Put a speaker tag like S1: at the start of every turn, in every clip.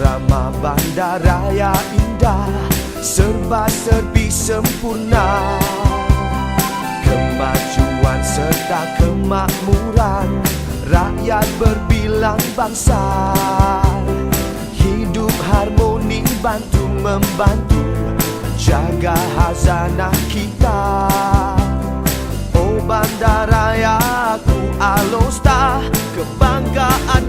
S1: Bersama bandaraya indah Serba serbi sempurna. Kemajuan serta kemakmuran Rakyat berbilang bangsa. Hidup harmoni bantu membantu Jaga hazanah kita. Oh bandaraya ku Alostar Kebanggaan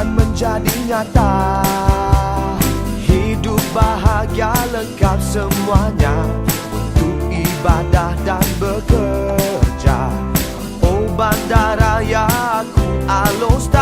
S1: Impian menjadi nyata. Hidup bahagia lengkap semuanya. Untuk ibadah dan bekerja. Oh bandaraya ku Alostar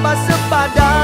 S1: tanpa sempadan